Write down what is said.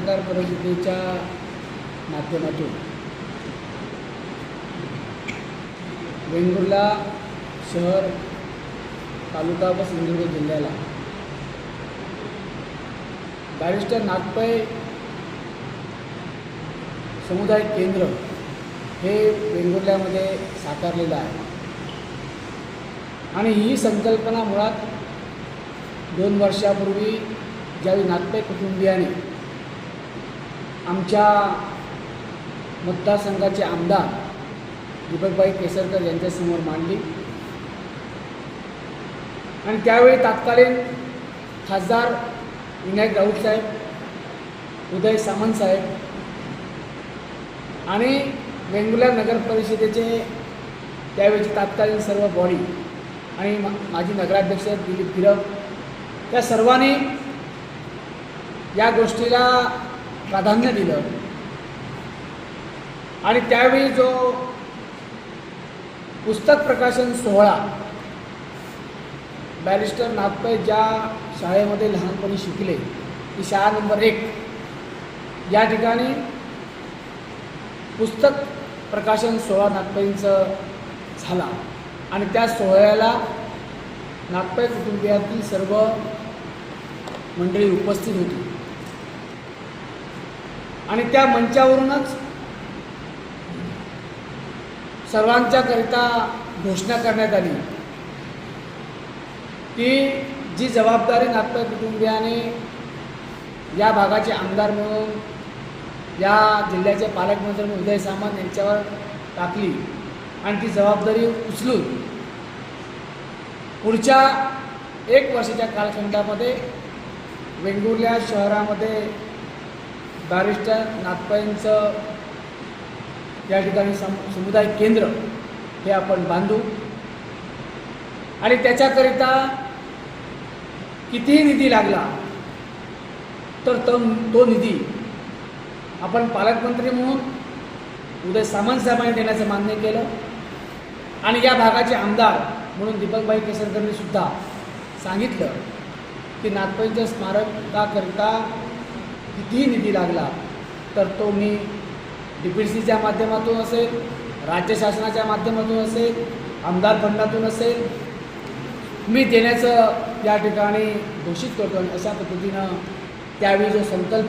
पत्रकार परिषदेच्या माध्यमातून. वेंगुर्ला शहर तालुका व सिंधुदुर्ग जिल्ह्याला. बॅरिस्टर नागपै समुदाय केंद्र हे वेंगुर्ल्यामध्ये साकारलेलं आहे. आणि ही संकल्पना मुळात दोन वर्षापूर्वी ज्यावेळी नागपै कुटुंबियाने आमच्या मतदारसंघाचे आमदार दीपकबाई केसरकर यांच्यासमोर मांडली. आणि त्यावेळी तत्कालीन खासदार विनायक राऊत साहेब उदय सामंत साहेब आणि वेंगुर्ला नगर परिषदेचे त्यावेळेचे तत्कालीन सर्व बॉडी आणि माजी नगराध्यक्ष दिलीप गिरव. त्या सर्वांनी या गोष्टीला प्राधान्य दिलं. आणि त्यावेळी जो पुस्तक प्रकाशन सोहळा बॅरिस्टर नागपै ज्या शाळेमध्ये लहानपणी शिकले ती शाळा नंबर एक. या ठिकाणी पुस्तक प्रकाशन सोहळा नागपैंचं झाला. आणि त्या सोहळ्याला नागपै कुटुंबियातील सर्व मंडळी उपस्थित होती. आणि त्या मंचावरूनच सर्वांच्याकरिता घोषणा करण्यात आली. की जी जबाबदारी नागपूर कुटुंबियाने या भागाचे आमदार म्हणून या जिल्ह्याचे पालकमंत्री म्हणून उदय सामंत यांच्यावर टाकली आणि ती जबाबदारी उचलून पुढच्या एक वर्षाच्या कालखंडामध्ये वेंगुर्ल्या शहरामध्ये बॅरिस्टर नागपैंचं या ठिकाणी सम समुदाय केंद्र हे आपण बांधू. आणि त्याच्याकरिता कितीही निधी लागला तर तो तो निधी आपण पालकमंत्री म्हणून उदय सामंत साहेबांनी देण्याचं मान्य केलं. आणि या भागाचे आमदार म्हणून दीपकबाई केसरकरनी सुद्धा सांगितलं की नागपंच स्मारकाकरिता कितीही निधी लागला तर तो मी डी पी सीच्या माध्यमातून असेल राज्य शासनाच्या माध्यमातून असेल आमदार फंडातून असेल मी देण्याचं या ठिकाणी घोषित करतो आणि अशा पद्धतीनं त्यावेळी जो संकल्प